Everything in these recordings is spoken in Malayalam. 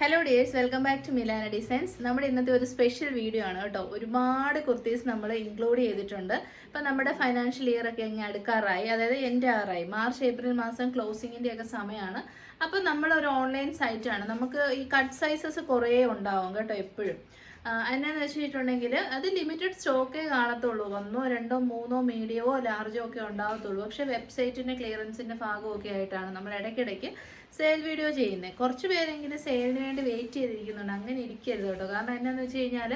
Hello dears welcome back to Milana designs നമ്മുടെ ഇന്നത്തെ ഒരു സ്പെഷ്യൽ വീഡിയോ ആണ് കേട്ടോ. ഒരുപാട് കുർത്തീസ് നമ്മൾ ഇൻക്ലൂഡ് ചെയ്തിട്ടുണ്ട്. ഇപ്പം നമ്മുടെ ഫൈനാൻഷ്യൽ ഇയർ ഒക്കെ ഇങ്ങനെ അടുക്കാറായി. അതായത് എന്റെ ആറായി. മാർച്ച് ഏപ്രിൽ മാസം ക്ലോസിങ്ങിന്റെ ഒക്കെ സമയമാണ്. അപ്പം നമ്മളൊരു ഓൺലൈൻ സൈറ്റാണ് നമുക്ക് ഈ കട്ട് സൈസസ് കുറേ ഉണ്ടാവും കേട്ടോ എപ്പോഴും. എന്നാന്ന് വെച്ചിട്ടുണ്ടെങ്കിൽ അത് ലിമിറ്റഡ് സ്റ്റോക്കേ കാണത്തുള്ളൂ. ഒന്നോ രണ്ടോ മൂന്നോ മീഡിയമോ ലാർജോ ഒക്കെ ഉണ്ടാകത്തുള്ളൂ പക്ഷെ വെബ്സൈറ്റിന്റെ ക്ലിയറൻസിന്റെ ഭാഗമൊക്കെ ആയിട്ടാണ് നമ്മൾ ഇടയ്ക്കിടയ്ക്ക് സെയിൽ വീഡിയോ ചെയ്യുന്നത് കുറച്ച് പേരെങ്കിലും സെയിലിന് വേണ്ടി വെയിറ്റ് ചെയ്തിരിക്കുന്നുണ്ട്. അങ്ങനെ ഇരിക്കരുത് കേട്ടോ. കാരണം എന്നാന്ന് വെച്ച് കഴിഞ്ഞാൽ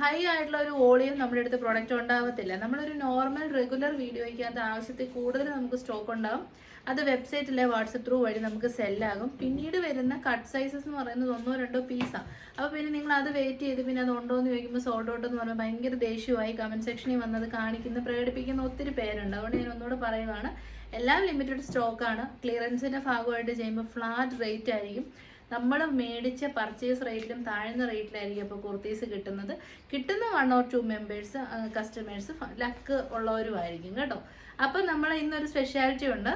ഹൈ ആയിട്ടുള്ള ഒരു വോളിയം നമ്മുടെ അടുത്ത് പ്രൊഡക്റ്റ് ഉണ്ടാവത്തില്ല. നമ്മളൊരു നോർമൽ റെഗുലർ വീഡിയോയ്ക്കകത്ത് ആവശ്യത്തിൽ കൂടുതൽ നമുക്ക് സ്റ്റോക്ക് ഉണ്ടാവും. അത് വെബ്സൈറ്റിലെ വാട്സപ്പ് ത്രൂ വഴി നമുക്ക് സെല്ലാകും പിന്നീട് വരുന്ന കട്ട് സൈസസ് എന്ന് പറയുന്നത് ഒന്നോ രണ്ടോ പീസാണ് അപ്പോൾ പിന്നെ നിങ്ങൾ അത് വെയിറ്റ് ചെയ്ത് പിന്നെ അത് ഉണ്ടോ എന്ന് ചോദിക്കുമ്പോൾ സോൾഡ് ഔട്ട് എന്ന് പറയുമ്പോൾ ഭയങ്കര ദേഷ്യമായി കമന്റ് സെക്ഷനിൽ വന്നത് കാണിക്കുന്ന പ്രകടിപ്പിക്കുന്ന ഒത്തിരി പേരുണ്ട്. അതുകൊണ്ട് ഞാൻ ഒന്നുകൂടെ പറയുവാണ്. എല്ലാം ലിമിറ്റഡ് സ്റ്റോക്കാണ് ക്ലിയറൻസിന്റെ ഭാഗമായിട്ട് ചെയ്യുമ്പോൾ ഫ്ലാറ്റ് റേറ്റ് ആയിരിക്കും. നമ്മൾ മേടിച്ച പർച്ചേസ് റേറ്റിലും താഴ്ന്ന റേറ്റിലായിരിക്കും അപ്പോൾ കുർത്തീസ് കിട്ടുന്നത്. കിട്ടുന്ന one or two members customers luck ഉള്ളവരുമായിരിക്കും കേട്ടോ. അപ്പം നമ്മൾ ഇന്നൊരു സ്പെഷ്യാലിറ്റി ഉണ്ട്.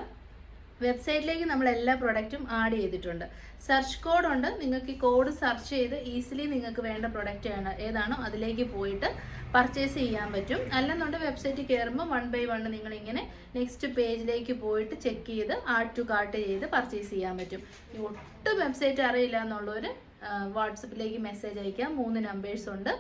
വെബ്സൈറ്റിലേക്ക് നമ്മൾ എല്ലാ പ്രൊഡക്റ്റും ആഡ് ചെയ്തിട്ടുണ്ട്. സെർച്ച് കോഡ് ഉണ്ട്. നിങ്ങൾക്ക് ഈ കോഡ് സെർച്ച് ചെയ്ത് ഈസിലി നിങ്ങൾക്ക് വേണ്ട പ്രൊഡക്റ്റ് ആണ് ഏതാണോ അതിലേക്ക് പോയിട്ട് പർച്ചേസ് ചെയ്യാൻ പറ്റും. അല്ലെന്നുണ്ട് വെബ്സൈറ്റ് കയറുമ്പോൾ വൺ ബൈ വൺ നിങ്ങൾ ഇങ്ങനെ നെക്സ്റ്റ് പേജിലേക്ക് പോയിട്ട് ചെക്ക് ചെയ്ത് ആഡ് ടു കാർട്ട് ചെയ്ത് പർച്ചേസ് ചെയ്യാൻ പറ്റും. ഒട്ടും വെബ്സൈറ്റ് അറിയില്ല എന്നുള്ളവർ വാട്സപ്പിലേക്ക് മെസ്സേജ് അയക്കാം. മൂന്ന് നമ്പേഴ്സ് ഉണ്ട്.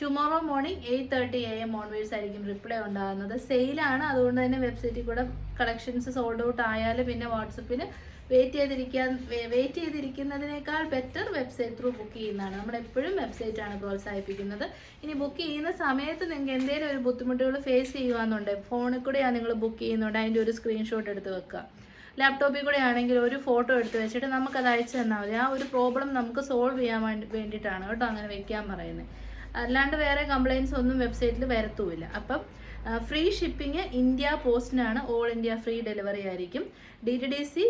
Tomorrow morning eight thirty A M onwards ആയിരിക്കും റിപ്ലൈ ഉണ്ടാകുന്നത്. സെയിലാണ് അതുകൊണ്ട് തന്നെ വെബ്സൈറ്റിൽ കൂടെ കളക്ഷൻസ് സോൾഡ് ഔട്ട് ആയാൽ പിന്നെ വാട്സപ്പിൽ വെയിറ്റ് ചെയ്തിരിക്കാൻ വെയിറ്റ് ചെയ്തിരിക്കുന്നതിനേക്കാൾ ബെറ്റർ വെബ്സൈറ്റ് ത്രൂ ബുക്ക് ചെയ്യുന്നതാണ്. നമ്മൾ എപ്പോഴും വെബ്സൈറ്റ് ആണ് പ്രോത്സാഹിപ്പിക്കുന്നത്. ഇനി ബുക്ക് ചെയ്യുന്ന സമയത്ത് നിങ്ങൾക്ക് എന്തെങ്കിലും ഒരു ബുദ്ധിമുട്ടുകൾ ഫേസ് ചെയ്യുവാന്നുണ്ട് ഫോണിൽ കൂടെയാണ് നിങ്ങൾ ബുക്ക് ചെയ്യുന്നുണ്ട് അതിന്റെ ഒരു സ്ക്രീൻഷോട്ട് എടുത്ത് വെക്കുക. ലാപ്ടോപ്പിൽ കൂടെ ആണെങ്കിൽ ഒരു ഫോട്ടോ എടുത്ത് വെച്ചിട്ട് നമുക്കത് അയച്ചു തന്നാൽ മതി. ആ ഒരു പ്രോബ്ലം നമുക്ക് സോൾവ് ചെയ്യാൻ വേണ്ടി വേണ്ടിയിട്ടാണ് കേട്ടോ അങ്ങനെ വെക്കാൻ പറയുന്നത്. അല്ലാണ്ട് വേറെ കംപ്ലയിൻസ് ഒന്നും വെബ്സൈറ്റിൽ വരത്തുമില്ല അപ്പം ഫ്രീ ഷിപ്പിംഗ് ഇന്ത്യ പോസ്റ്റിനാണ് ഓൾ ഇന്ത്യ ഫ്രീ ഡെലിവറി ആയിരിക്കും. D T D C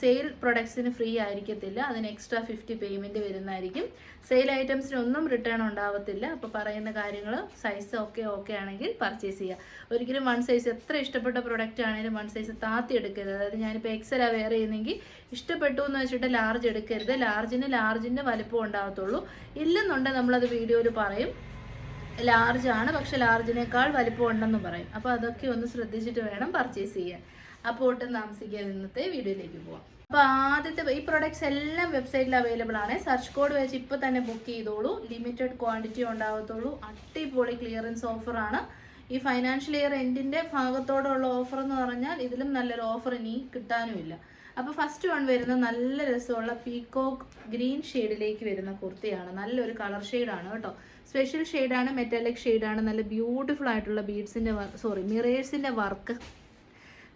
sale പ്രൊഡക്ട്സിന് free ആയിരിക്കത്തില്ല. അതിന് എക്സ്ട്രാ ഫിഫ്റ്റി പേയ്മെന്റ് വരുന്നതായിരിക്കും. സെയിൽ ഐറ്റംസിനൊന്നും റിട്ടേൺ ഉണ്ടാവത്തില്ല. അപ്പോൾ പറയുന്ന കാര്യങ്ങൾ സൈസ് ഒക്കെ ഓക്കെ ആണെങ്കിൽ പർച്ചേസ് ചെയ്യുക ഒരിക്കലും വൺ സൈസ് എത്ര ഇഷ്ടപ്പെട്ട പ്രൊഡക്റ്റ് ആണെങ്കിലും വൺ സൈസ് താത്തി എടുക്കരുത്. അതായത് ഞാനിപ്പോൾ എക്സൽ വെയർ ചെയ്യുന്നെങ്കിൽ ഇഷ്ടപ്പെട്ടു എന്ന് വെച്ചിട്ട് ലാർജ് എടുക്കരുത്. ലാർജിന് ലാർജിന്റെ വലിപ്പം ഉണ്ടാകത്തുള്ളൂ ഇല്ലെന്നുണ്ടെങ്കിൽ നമ്മളത് വീഡിയോയിൽ പറയും. ലാർജ് ആണ് പക്ഷെ ലാർജിനേക്കാൾ വലിപ്പം ഉണ്ടെന്ന് പറയും. അപ്പോൾ അതൊക്കെ ഒന്ന് ശ്രദ്ധിച്ചിട്ട് വേണം പർച്ചേസ് ചെയ്യാൻ. അപ്പോൾ ഒട്ടും താമസിക്കാതെ ഇന്നത്തെ വീഡിയോയിലേക്ക് പോവാം. അപ്പോൾ ആദ്യത്തെ ഈ പ്രൊഡക്ട്സ് എല്ലാം വെബ്സൈറ്റിൽ അവൈലബിൾ ആണ്. സെർച്ച് കോഡ് വെച്ച് ഇപ്പോൾ തന്നെ ബുക്ക് ചെയ്തോളൂ. ലിമിറ്റഡ് ക്വാണ്ടിറ്റി ഉണ്ടാകത്തുള്ളൂ അടിപൊളി ക്ലിയറൻസ് ഓഫറാണ് ഈ ഫൈനാൻഷ്യൽ ഇയർ എൻഡിന്റെ ഭാഗത്തോടുള്ള ഓഫർ എന്ന് പറഞ്ഞാൽ ഇതിലും നല്ലൊരു ഓഫർ ഇനി കിട്ടാനുമില്ല. അപ്പോൾ ഫസ്റ്റ് വൺ വരുന്ന നല്ല രസമുള്ള പീകോക്ക് ഗ്രീൻ ഷെയ്ഡിലേക്ക് വരുന്ന കുർത്തിയാണ്. നല്ലൊരു കളർ ഷെയ്ഡാണ് കേട്ടോ. സ്പെഷ്യൽ ഷെയ്ഡാണ് മെറ്റാലിക് ഷെയ്ഡാണ് നല്ല ബ്യൂട്ടിഫുൾ ആയിട്ടുള്ള ബീഡ്സിന്റെ സോറി മിറേഴ്സിന്റെ വർക്ക്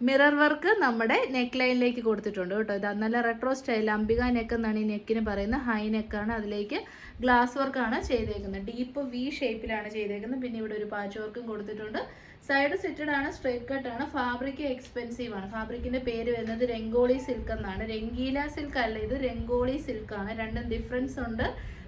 മിറർ വർക്ക് നമ്മുടെ നെക്ക് ലൈനിലേക്ക് കൊടുത്തിട്ടുണ്ട് കേട്ടോ. ഇത് നല്ല റെട്രോ സ്റ്റൈൽ അംബിക നെക്ക് എന്നാണ് ഈ നെക്കിന് പറയുന്നത്. ഹൈ നെക്കാണ് അതിലേക്ക് ഗ്ലാസ് വർക്കാണ് ചെയ്തേക്കുന്നത്. ഡീപ്പ് വി ഷേപ്പിലാണ് ചെയ്തേക്കുന്നത്. പിന്നെ ഇവിടെ ഒരു പാച്ച് വർക്കും കൊടുത്തിട്ടുണ്ട്. സൈഡ് സിറ്റഡ് ആണ് സ്ട്രേറ്റ് കട്ട് ആണ്. ഫാബ്രിക് എക്സ്പെൻസീവ് ആണ്. ഫാബ്രിക്കിന്റെ പേര് വരുന്നത് രംഗോളി സിൽക്ക് എന്നാണ്. രംഗീല സിൽക്ക് അല്ല ഇത് രംഗോളി സിൽക്ക് ആണ്. രണ്ടും ഡിഫറൻസ് ഉണ്ട്.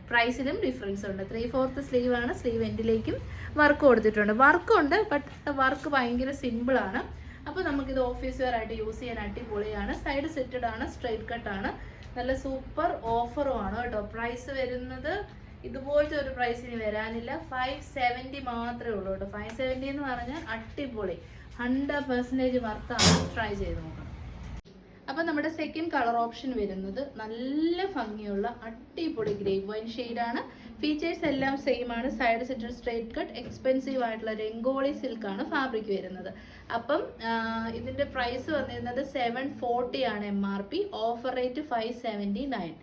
പ്രൈസിലും ഡിഫറൻസ് ഉണ്ട്. ത്രീ ഫോർത്ത് സ്ലീവ് ആണ് സ്ലീവ് എൻഡിലേക്കും വർക്ക് കൊടുത്തിട്ടുണ്ട്. വർക്ക് ഉണ്ട് ബട്ട് വർക്ക് ഭയങ്കര സിമ്പിൾ ആണ്. അപ്പോൾ നമുക്കിത് ഓഫീസ് വെയർ ആയിട്ട് യൂസ് ചെയ്യാൻ അടിപൊളിയാണ്. സൈഡ് സെറ്റഡ് ആണ് സ്ട്രൈറ്റ് കട്ട് ആണ്. നല്ല സൂപ്പർ ഓഫറും ആണ് കേട്ടോ. പ്രൈസ് വരുന്നത് ഇതുപോലത്തെ ഒരു പ്രൈസിന് വരാനില്ല. ഫൈവ് സെവന്റി മാത്രമേ ഉള്ളൂ കേട്ടോ. ഫൈവ് സെവന്റി എന്ന് പറഞ്ഞാൽ അടിപൊളി. ഹൺഡ്രഡ് പെർസെന്റേജ് വർത്താണ് ട്രൈ ചെയ്ത് നോക്കണം. അപ്പോൾ നമ്മുടെ സെക്കൻഡ് കളർ ഓപ്ഷൻ വരുന്നത് നല്ല ഭംഗിയുള്ള അടിപൊളി ഗ്രേ വൈൻ ഷെയ്ഡാണ് ഫീച്ചേഴ്സ് എല്ലാം സെയിം ആണ്. Side setter straight cut expensive ആയിട്ടുള്ള രംഗോളി സിൽക്കാണ് ഫാബ്രിക് വരുന്നത്. അപ്പം ഇതിന്റെ പ്രൈസ് വന്നിരുന്നത് സെവൻ ഫോർട്ടി ആണ് M R P offer rate five seventy nine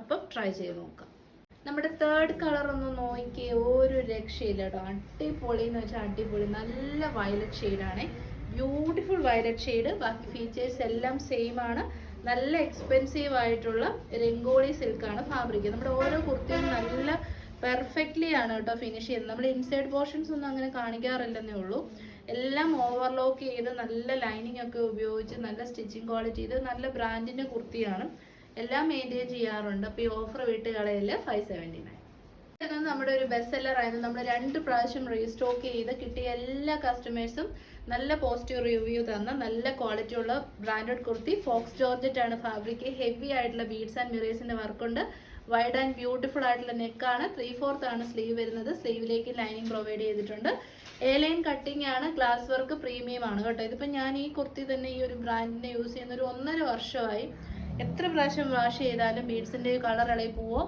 അപ്പം ട്രൈ ചെയ്ത് നോക്കാം. നമ്മുടെ തേർഡ് കളർ ഒന്ന് നോക്കിയേ ഒരു രക്ഷയില്ല കേട്ടോ അടിപൊളി എന്ന് വെച്ചാൽ അടിപൊളി. നല്ല വയലറ്റ് ഷെയ്ഡാണ് ബ്യൂട്ടിഫുൾ വയലറ്റ് ഷെയ്ഡ് ബാക്കി ഫീച്ചേഴ്സ് എല്ലാം സെയിം ആണ്. നല്ല എക്സ്പെൻസീവ് ആയിട്ടുള്ള രംഗോളി സിൽക്കാണ് ഫാബ്രിക് നമ്മുടെ ഓരോ കുർത്തിയും നല്ല പെർഫെക്റ്റ്ലി ആണ് കേട്ടോ ഫിനിഷ് ചെയ്യുന്നത്. നമ്മൾ ഇൻസൈഡ് പോർഷൻസ് ഒന്നും അങ്ങനെ കാണിക്കാറില്ലെന്നേ ഉള്ളൂ. എല്ലാം ഓവർലോക്ക് ചെയ്ത് നല്ല ലൈനിങ് ഒക്കെ ഉപയോഗിച്ച് നല്ല സ്റ്റിച്ചിങ് ക്വാളിറ്റി ഇത് നല്ല ബ്രാൻഡിന്റെ കുർത്തിയാണ്. എല്ലാം മെയിന്റെയിൻ ചെയ്യാറുണ്ട്. അപ്പോൾ ഈ ഓഫർ വിട്ട് കളയില്ല ഫൈവ് സെവന്റി നയൻ ഇത് നമ്മുടെ ഒരു ബെസ്റ്റ് സെല്ലർ ആയിരുന്നു. നമ്മൾ രണ്ട് പ്രാവശ്യം റീസ്റ്റോക്ക് ചെയ്ത് കിട്ടിയ എല്ലാ കസ്റ്റമേഴ്സും നല്ല പോസിറ്റീവ് റിവ്യൂ തന്ന നല്ല ക്വാളിറ്റി ഉള്ള ബ്രാൻഡഡ് കുർത്തി. ഫോക്സ് ജോർജറ്റ് ആണ് ഫാബ്രിക് ഹെവി ആയിട്ടുള്ള ബീഡ്സ് ആൻഡ് മിറേഴ്സിന്റെ വർക്കുണ്ട് വൈഡ് ആൻഡ് ബ്യൂട്ടിഫുൾ ആയിട്ടുള്ള നെക്കാണ് ത്രീ ഫോർത്ത് ആണ് സ്ലീവ് വരുന്നത്. സ്ലീവിലേക്ക് ലൈനിങ് പ്രൊവൈഡ് ചെയ്തിട്ടുണ്ട്. എ ലൈൻ കട്ടിംഗ് ആണ്. ഗ്ലാസ് വർക്ക് പ്രീമിയം ആണ് കേട്ടോ. ഇതിപ്പോൾ ഞാൻ ഈ കുർത്തി തന്നെ ഈ ഒരു ബ്രാൻഡിനെ യൂസ് ചെയ്യുന്ന ഒരു ഒന്നര വർഷമായി. എത്ര പ്രാവശ്യം വാഷ് ചെയ്താലും ബീഡ്സിന്റെ കളർ ഇളകി പോവോ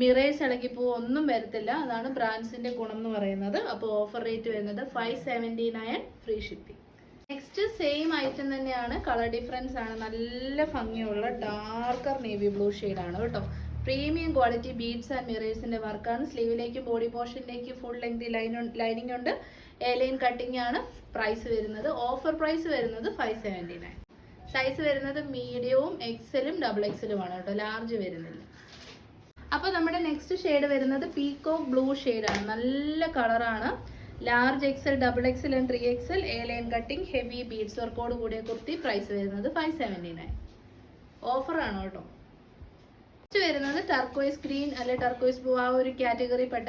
മിറേഴ്സ് ഇളകി പോവോ ഒന്നും വരത്തില്ല. അതാണ് ബ്രാൻഡ്സിന്റെ ഗുണം എന്ന് പറയുന്നത്. അപ്പോൾ ഓഫർ റേറ്റ് വരുന്നത് five seventy nine free shipping next same item തന്നെയാണ് കളർ ഡിഫറൻസ് ആണ്. നല്ല ഭംഗിയുള്ള ഡാർക്കർ നേവി ബ്ലൂ ആണ് കേട്ടോ. പ്രീമിയം ക്വാളിറ്റി ബീഡ്സ് ആൻഡ് മിറേഴ്സിന്റെ വർക്കാണ് സ്ലീവിലേക്ക് body പോർഷനിലേക്ക് full length line lining ഉണ്ട്. എ ലൈൻ കട്ടിംഗ് ആണ് പ്രൈസ് വരുന്നത്. ഓഫർ പ്രൈസ് വരുന്നത് ഫൈവ് സെവന്റി നയൻ സൈസ് വരുന്നത് മീഡിയവും എക്സലും ഡബിൾ എക്സലും ആണ് കേട്ടോ. ലാർജ് വരുന്നില്ല. അപ്പോൾ നമ്മുടെ നെക്സ്റ്റ് ഷെയ്ഡ് വരുന്നത് പീക്കോ ബ്ലൂ ആണ്. നല്ല കളറാണ് large XL double XL and three XL A line cutting heavy beads വർക്കോട് കൂടിയ കുർത്തി പ്രൈസ് വരുന്നത് ഫൈവ് സെവന്റി നയൻ ഓഫറാണ് കേട്ടോ? നെക്സ്റ്റ് വരുന്നത് ടർക്കോയ്സ് ഗ്രീൻ അല്ലെ ടർക്കോയ്സ് ബ്ലൂ ആ ഒരു കാറ്റഗറി പെട്ട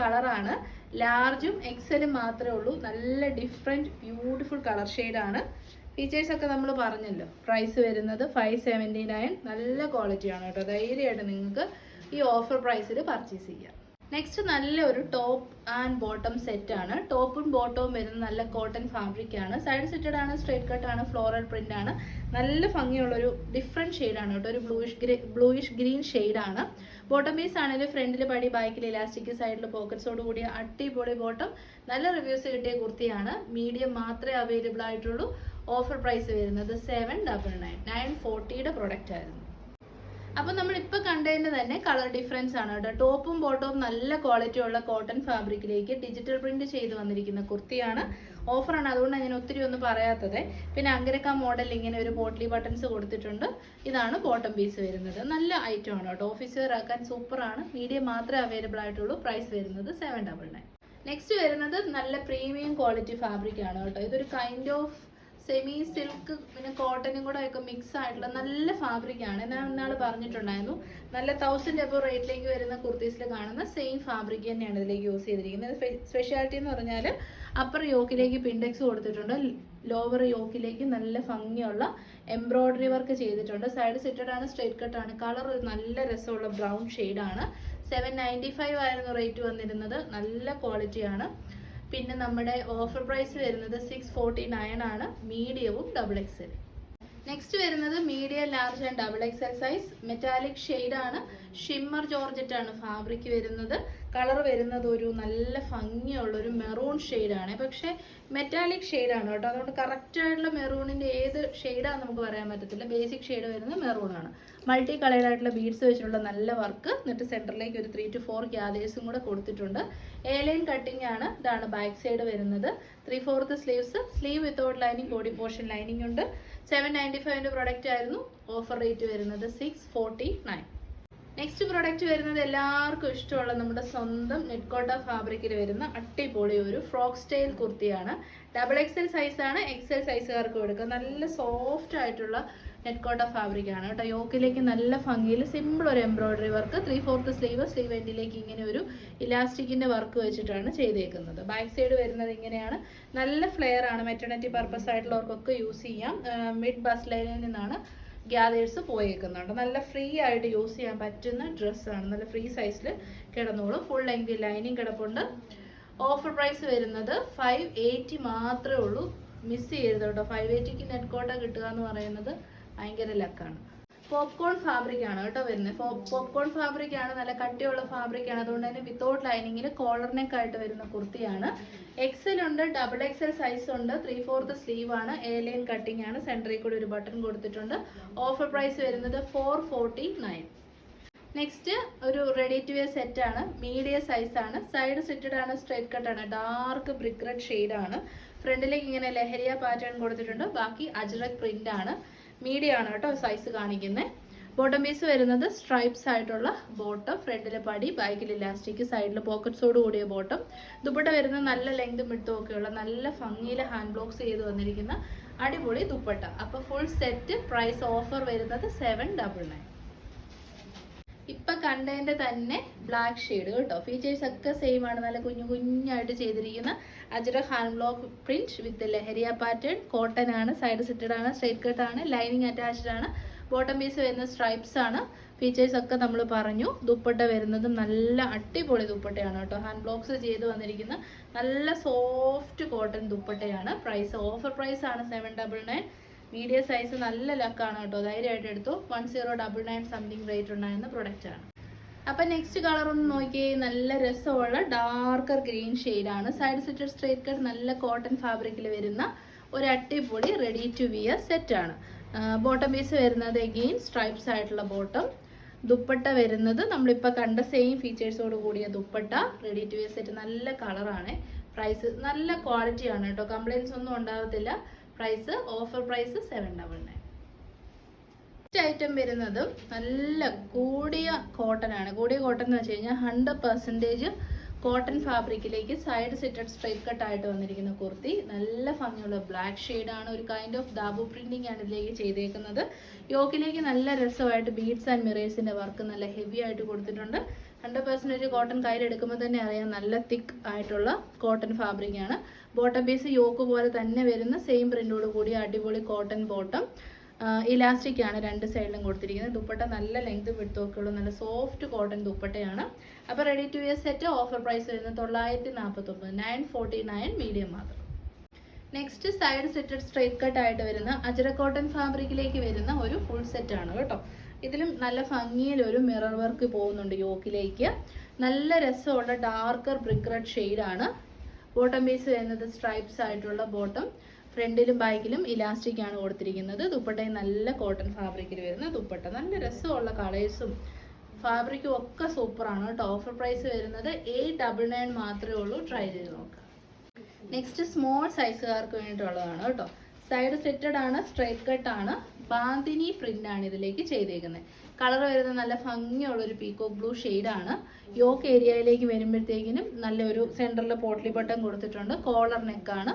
കളറാണ് ലാർജും എക്സലും മാത്രമേ ഉള്ളൂ. നല്ല ഡിഫറെന്റ് ബ്യൂട്ടിഫുൾ കളർ ഷെയ്ഡാണ് ഫീച്ചേഴ്സ് ഒക്കെ നമ്മൾ പറഞ്ഞല്ലോ. പ്രൈസ് വരുന്നത് ഫൈവ് സെവന്റി നയൻ നല്ല ക്വാളിറ്റിയാണ് കേട്ടോ. ധൈര്യമായിട്ട് നിങ്ങൾക്ക് ഈ ഓഫർ പ്രൈസിൽ പർച്ചേസ് ചെയ്യാം. നെക്സ്റ്റ് നല്ല ഒരു ടോപ്പ് ആൻഡ് ബോട്ടം സെറ്റ് ആണ്. ടോപ്പും ബോട്ടവും വരുന്ന നല്ല കോട്ടൺ ഫാബ്രിക് ആണ്. സൈഡ് സെറ്റഡ് ആണ് സ്ട്രേറ്റ് കട്ട് ആണ് ഫ്ലോറൽ പ്രിന്റ് ആണ്. നല്ല ഭംഗിയുള്ളൊരു ഡിഫറെന്റ് ഷെയ്ഡാണ് കേട്ടോ. ഒരു ബ്ലൂയിഷ് ഗ്രീ ബ്ലൂയിഷ് ഗ്രീൻ ഷെയ്ഡാണ് ബോട്ടം പീസ് ആണെങ്കിൽ ഫ്രണ്ടിൽ പടി ബാക്കിൽ ഇലാസ്റ്റിക് സൈഡിൽ പോക്കറ്റ്സോട് കൂടിയ അടിപൊളി ബോട്ടം നല്ല റിവ്യൂസ് കിട്ടിയ കുർത്തിയാണ്. മീഡിയം മാത്രമേ അവൈലബിൾ ആയിട്ടുള്ളൂ. ഓഫർ പ്രൈസ് വരുന്നത് സെവൻ ഡബിൾ നയൻ നയൻ ഫോർട്ടിയുടെ പ്രൊഡക്റ്റ് ആയിരുന്നു. അപ്പോൾ നമ്മൾ ഇപ്പോൾ കണ്ടതിന് തന്നെ കളർ ഡിഫറൻസ് ആണ് കേട്ടോ. ടോപ്പും ബോട്ടവും നല്ല ക്വാളിറ്റി ഉള്ള കോട്ടൺ ഫാബ്രിക്കിലേക്ക് ഡിജിറ്റൽ പ്രിന്റ് ചെയ്ത് വന്നിരിക്കുന്ന കുർത്തിയാണ് ഓഫറാണ് അതുകൊണ്ടാണ് ഞാൻ ഒത്തിരി ഒന്നും പറയാത്തത്. പിന്നെ അങ്കരക്ക മോഡൽ ഇങ്ങനെ ഒരു പോട്ട്ലി ബട്ടൺസ് കൊടുത്തിട്ടുണ്ട്. ഇതാണ് ബോട്ടം പീസ് വരുന്നത്. നല്ല ഐറ്റം ആണ് കേട്ടോ. ഓഫീസ് വെയർ ആക്കാൻ സൂപ്പറാണ് മീഡിയം മാത്രമേ അവൈലബിൾ ആയിട്ടുള്ളൂ. പ്രൈസ് വരുന്നത് സെവൻ ഡബിൾ നയൻ നെക്സ്റ്റ് വരുന്നത് നല്ല പ്രീമിയം ക്വാളിറ്റി ഫാബ്രിക് ആണ് കേട്ടോ. ഇതൊരു കൈൻഡ് ഓഫ് സെമി സിൽക്ക് പിന്നെ കോട്ടനും കൂടെ ഒക്കെ മിക്സ് ആയിട്ടുള്ള നല്ല ഫാബ്രിക് ആണ്. ഞാൻ ഇന്നാൾ പറഞ്ഞിട്ടുണ്ടായിരുന്നു. നല്ല തൗസൻഡ് എബോ റേറ്റിലേക്ക് വരുന്ന കുർത്തീസിൽ കാണുന്ന സെയിം ഫാബ്രിക് തന്നെയാണ് ഇതിലേക്ക് യൂസ് ചെയ്തിരിക്കുന്നത്. സ്പെഷ്യാലിറ്റി എന്ന് പറഞ്ഞാൽ അപ്പർ യോക്കിലേക്ക് പിൻഡെക്സ് കൊടുത്തിട്ടുണ്ട്. ലോവർ യോക്കിലേക്ക് നല്ല ഭംഗിയുള്ള എംബ്രോയ്ഡറി വർക്ക് ചെയ്തിട്ടുണ്ട്. സൈഡ് സെറ്റഡ് ആണ് സ്ട്രേറ്റ് കട്ട് ആണ്. കളർ നല്ല രസമുള്ള ബ്രൗൺ ഷെയ്ഡാണ് സെവൻ നയന്റി ഫൈവ് ആയിരുന്നു റേറ്റ് വന്നിരുന്നത്. നല്ല ക്വാളിറ്റിയാണ് പിന്നെ നമ്മുടെ ഓഫർ പ്രൈസ് വരുന്നത് സിക്സ് ഫോർട്ടി നയൻ ആണ്. മീഡിയവും ഡബിൾ എക്സൽ നെക്സ്റ്റ് വരുന്നത് medium large and double XL size metallic ആണ്. ഷിമ്മർ ജോർജറ്റ് ആണ് ഫാബ്രിക് വരുന്നത്. കളർ വരുന്നത് ഒരു നല്ല ഭംഗിയുള്ള ഒരു മെറൂൺ ആണ് പക്ഷേ മെറ്റാലിക് ആണ് കേട്ടോ. അതുകൊണ്ട് കറക്റ്റ് ആയിട്ടുള്ള മെറൂണിന്റെ ഏത് ഷെയ്ഡാന്ന് നമുക്ക് പറയാൻ പറ്റത്തില്ല. ബേസിക് ഷെയ്ഡ് വരുന്നത് മെറൂൺ ആണ്. മൾട്ടി കളർ ആയിട്ടുള്ള ബീഡ്സ് വെച്ചിട്ടുള്ള നല്ല വർക്ക് എന്നിട്ട് സെന്ററിലേക്ക് ഒരു ത്രീ ടു ഫോർ ഗ്യാദേഴ്സും കൂടെ കൊടുത്തിട്ടുണ്ട്. എ ലൈൻ കട്ടിംഗ് ആണ് ഇതാണ് ബാക്ക് സൈഡ് വരുന്നത്. Three fourth sleeves sleeve without lining body portion lining ഉണ്ട്. സെവൻ നയന്റി ഫൈവിന്റെ പ്രൊഡക്റ്റ് ആയിരുന്നു. ഓഫർ റേറ്റ് വരുന്നത് six forty nine next product വരുന്നത് എല്ലാവർക്കും ഇഷ്ടമുള്ള നമ്മുടെ സ്വന്തം നെറ്റ്കോട്ട ഫാബ്രിക്കിൽ വരുന്ന അട്ടിപൊളി ഒരു ഫ്രോക്ക് സ്റ്റൈൽ കുർത്തിയാണ്. ഡബിൾ എക്സൽ സൈസാണ് എക്സൽ സൈസുകാർക്ക് കൊടുക്കുക. നല്ല സോഫ്റ്റ് ആയിട്ടുള്ള നെറ്റ്കോട്ട ഫാബ്രിക്കാണ് കേട്ടോ. യോക്കിലേക്ക് നല്ല ഭംഗിയിൽ സിമ്പിൾ ഒരു embroidery work three fourth sleeve sleeve എൻഡിലേക്ക് ഇങ്ങനെ ഒരു ഇലാസ്റ്റിക്കിന്റെ വർക്ക് വെച്ചിട്ടാണ് ചെയ്തേക്കുന്നത്. ബാക്ക് സൈഡ് വരുന്നത് ഇങ്ങനെയാണ്. നല്ല ഫ്ലെയർ ആണ്. മെറ്റർണിറ്റി പർപ്പസ് ആയിട്ടുള്ളവർക്കൊക്കെ യൂസ് ചെയ്യാം. മിഡ് ബസ് ലൈനിൽ നിന്നാണ് ഗ്യാതേഴ്സ് പോയേക്കുന്നുണ്ട്. നല്ല ഫ്രീ ആയിട്ട് യൂസ് ചെയ്യാൻ പറ്റുന്ന ഡ്രസ്സാണ്. നല്ല ഫ്രീ സൈസിൽ കിടന്നോളും. ഫുൾ ലെങ്ത് ലൈനിങ് കിടപ്പുണ്ട്. ഓഫർ പ്രൈസ് വരുന്നത് ഫൈവ് എയ്റ്റി മാത്രമേ ഉള്ളൂ. മിസ് ചെയ്യരുത് കേട്ടോ. ഫൈവ് എയ്റ്റിക്ക് നെറ്റ് കോട്ട കിട്ടുക എന്ന് പറയുന്നത് ഭയങ്കര ലക്കാണ് പോപ്കോൺ ഫാബ്രിക് ആണ് കേട്ടോ വരുന്നത്. പോപ്കോൺ ഫാബ്രിക് ആണ്. നല്ല കട്ടിയുള്ള ഫാബ്രിക് ആണ്. അതുകൊണ്ട് തന്നെ വിത്തൗട്ട് ലൈനിങ്ങിൽ കോളർ നെക്ക് വരുന്ന കുർത്തിയാണ് എക്സൽ ഉണ്ട് ഡബിൾ എക്സൽ സൈസ് ഉണ്ട്. ത്രീ ഫോർത്ത് സ്ലീവ് ആണ്. എ ലൈൻ കട്ടിംഗ് ആണ്. സെന്ററിൽ കൂടി ഒരു ബട്ടൺ കൊടുത്തിട്ടുണ്ട്. ഓഫർ പ്രൈസ് വരുന്നത് ഫോർ ഫോർട്ടി നയൻ നെക്സ്റ്റ് ഒരു റെഡി ടു വെയർ സെറ്റ് ആണ്. മീഡിയം സൈസ് ആണ്. സൈഡ് സെറ്റഡ് ആണ് സ്ട്രേറ്റ് കട്ട് ആണ്. ഡാർക്ക് ബ്രിക് റെഡ് ഷെയ്ഡ് ആണ്. ഫ്രണ്ടിലേക്ക് ഇങ്ങനെ ലഹരിയ പാറ്റേൺ കൊടുത്തിട്ടുണ്ട്. ബാക്കി അജ്രക് പ്രിന്റ് ആണ്. മീഡിയം ആണ് കേട്ടോ സൈസ് കാണിക്കുന്നത് ബോട്ടം പീസ് വരുന്നത് സ്ട്രൈപ്സ് ആയിട്ടുള്ള ബോട്ടം ഫ്രണ്ടിലെ പടി ബാക്കിൽ ഇലാസ്റ്റിക് സൈഡിൽ പോക്കറ്റ്സോട് കൂടിയ ബോട്ടം ദുപ്പട്ട വരുന്ന നല്ല ലെങ്ത് മിട്ടും ഒക്കെയുള്ള നല്ല ഭംഗിയിൽ ഹാൻഡ് ബ്ലോക്സ് ചെയ്ത് വന്നിരിക്കുന്ന അടിപൊളി ദുപ്പട്ട. അപ്പോൾ ഫുൾ സെറ്റ് പ്രൈസ് ഓഫർ വരുന്നത് സെവൻ ഡബിൾ നയൻ ഇപ്പൊ കണ്ടതിന്റെ തന്നെ ബ്ലാക്ക് ഷെയ്ഡ് കേട്ടോ. ഫീച്ചേഴ്സ് ഒക്കെ സെയിം ആണ്. നല്ല കുഞ്ഞു കുഞ്ഞായിട്ട് ചെയ്തിരിക്കുന്ന Ajrakh hand block print with Leheriya pattern cotton ആണ് സൈഡ് സിറ്റഡ് ആണ് സ്ട്രൈറ്റ് കട്ട് ആണ് ലൈനിങ് അറ്റാച്ച്ഡ് ആണ്. ബോട്ടം പീസ് വരുന്ന സ്ട്രൈപ്സ് ആണ്. ഫീച്ചേഴ്സ് ഒക്കെ നമ്മൾ പറഞ്ഞു. ദുപ്പട്ട വരുന്നതും നല്ല അടിപൊളി ദുപ്പട്ടയാണ് കേട്ടോ. ഹാൻഡ് ബ്ലോക്സ് ചെയ്ത് വന്നിരിക്കുന്ന നല്ല സോഫ്റ്റ് കോട്ടൺ ദുപ്പട്ടയാണ്. പ്രൈസ് ഓഫർ പ്രൈസ് ആണ് seven double nine medium size നല്ല ലക്കാണ് കേട്ടോ. ധൈര്യമായിട്ട് എടുത്തു. One zero double nine something rate ഉണ്ടായിരുന്ന പ്രൊഡക്റ്റ് ആണ്. അപ്പൊ നെക്സ്റ്റ് കളർ ഒന്ന് നോക്കിയേ. നല്ല രസമുള്ള ഡാർക്കർ ഗ്രീൻ ആണ്. സൈഡ് സെറ്റഡ് സ്ട്രേറ്റ് കട്ട് നല്ല കോട്ടൺ ഫാബ്രിക്കിൽ വരുന്ന ഒരു അടിപൊളി റെഡി ടു വിയർ സെറ്റാണ് ബോട്ടം പീസ് വരുന്നത് എഗെയിൻ സ്ട്രൈപ്സ് ആയിട്ടുള്ള ബോട്ടം ദുപ്പട്ട വരുന്നത് നമ്മളിപ്പോൾ കണ്ട സെയിം ഫീച്ചേഴ്സോട് കൂടിയ dupatta. Ready to wear set നല്ല കളറാണ് പ്രൈസ് നല്ല ക്വാളിറ്റിയാണ് കേട്ടോ. കംപ്ലയിൻസ് ഒന്നും ഉണ്ടാകത്തില്ല price offer price seven double nine next item വരുന്നതും നല്ല കൂടിയ കോട്ടൺ ആണ്. കൂടിയ കോട്ടൺ എന്ന് വെച്ച് കഴിഞ്ഞാൽ ഹൺഡ്രഡ് പെർസെന്റേജ് കോട്ടൺ ഫാബ്രിക്കിലേക്ക് സൈഡ് സിറ്റഡ് സ്ട്രൈറ്റ് കട്ട് ആയിട്ട് വന്നിരിക്കുന്ന കുർത്തി. നല്ല ഭംഗിയുള്ള ബ്ലാക്ക് ആണ് ഒരു കൈൻഡ് ഓഫ് ദാബു പ്രിന്റിംഗ് ആണ് ഇതിലേക്ക് ചെയ്തേക്കുന്നത്. യോക്കിലേക്ക് നല്ല രസമായിട്ട് ബീഡ്സ് ആൻഡ് മിറേഴ്സിന്റെ വർക്ക് നല്ല ഹെവി ആയിട്ട് കൊടുത്തിട്ടുണ്ട്. ഹൺഡ്രഡ് പെർസെന്റേജ് കോട്ടൺ കയ്യിലെടുക്കുമ്പോൾ തന്നെ അറിയാം നല്ല തിക്ക് ആയിട്ടുള്ള കോട്ടൺ ഫാബ്രിക്കാണ് ബോട്ടം പീസ് യോക്ക് പോലെ തന്നെ വരുന്ന സെയിം പ്രിന്റോട് കൂടി അടിപൊളി കോട്ടൺ ബോട്ടം ഇലാസ്റ്റിക് ആണ് രണ്ട് സൈഡിലും കൊടുത്തിരിക്കുന്നത്. ദുപ്പട്ട നല്ല ലെങ്ത് ഉള്ള നല്ല സോഫ്റ്റ് കോട്ടൺ ദുപ്പട്ടയാണ്. അപ്പോൾ ready to wear set offer price വരുന്നത് തൊള്ളായിരത്തി നാൽപ്പത്തൊമ്പത് നയൻ ഫോർട്ടി നയൻ മീഡിയം മാത്രം next side seated straight cut ആയിട്ട് വരുന്ന അജര കോട്ടൺ ഫാബ്രിക്കിലേക്ക് വരുന്ന ഒരു ഫുൾ സെറ്റ് ആണ് കേട്ടോ. ഇതിലും നല്ല ഭംഗിയിൽ ഒരു മിറർ വർക്ക് പോകുന്നുണ്ട് യോക്കിലേക്ക്. നല്ല രസമുള്ള ഡാർക്കർ ബ്രിക്ക് റെഡ് ഷെയ്ഡാണ് ബോട്ടം ബേസ് വരുന്നത് സ്ട്രൈപ്സ് ആയിട്ടുള്ള ബോട്ടം ഫ്രണ്ടിലും ബാക്കിലും ഇലാസ്റ്റിക് ആണ് കൊടുത്തിരിക്കുന്നത്. ദുപ്പട്ടയും നല്ല കോട്ടൺ ഫാബ്രിക്കിൽ വരുന്ന ദുപ്പട്ട. നല്ല രസമുള്ള കളേഴ്സും ഫാബ്രിക്കും ഒക്കെ സൂപ്പറാണ് കേട്ടോ. ഓഫർ പ്രൈസ് വരുന്നത് എയ്റ്റ് ഡബിൾ നയൻ മാത്രമേ ഉള്ളൂ. ട്രൈ ചെയ്ത് നോക്കാം. നെക്സ്റ്റ് സ്മോൾ സൈസുകാർക്ക് വേണ്ടിയിട്ടുള്ളതാണ് കേട്ടോ. സൈഡ് സെറ്റഡ് ആണ് സ്ട്രൈറ്റ് കട്ട് ആണ്. ബാന്തിനി ആണ് ഇതിലേക്ക് ചെയ്തേക്കുന്നത്. കളർ വരുന്നത് നല്ല ഭംഗിയുള്ള ഒരു പീക്കോക്ക് ബ്ലൂ ആണ്. യോക്ക് ഏരിയയിലേക്ക് വരുമ്പോഴത്തേക്കിനും നല്ലൊരു സെന്ററിൽ പോട്ട്ലി ബട്ടൺ കൊടുത്തിട്ടുണ്ട്. കോളർ നെക്കാണ്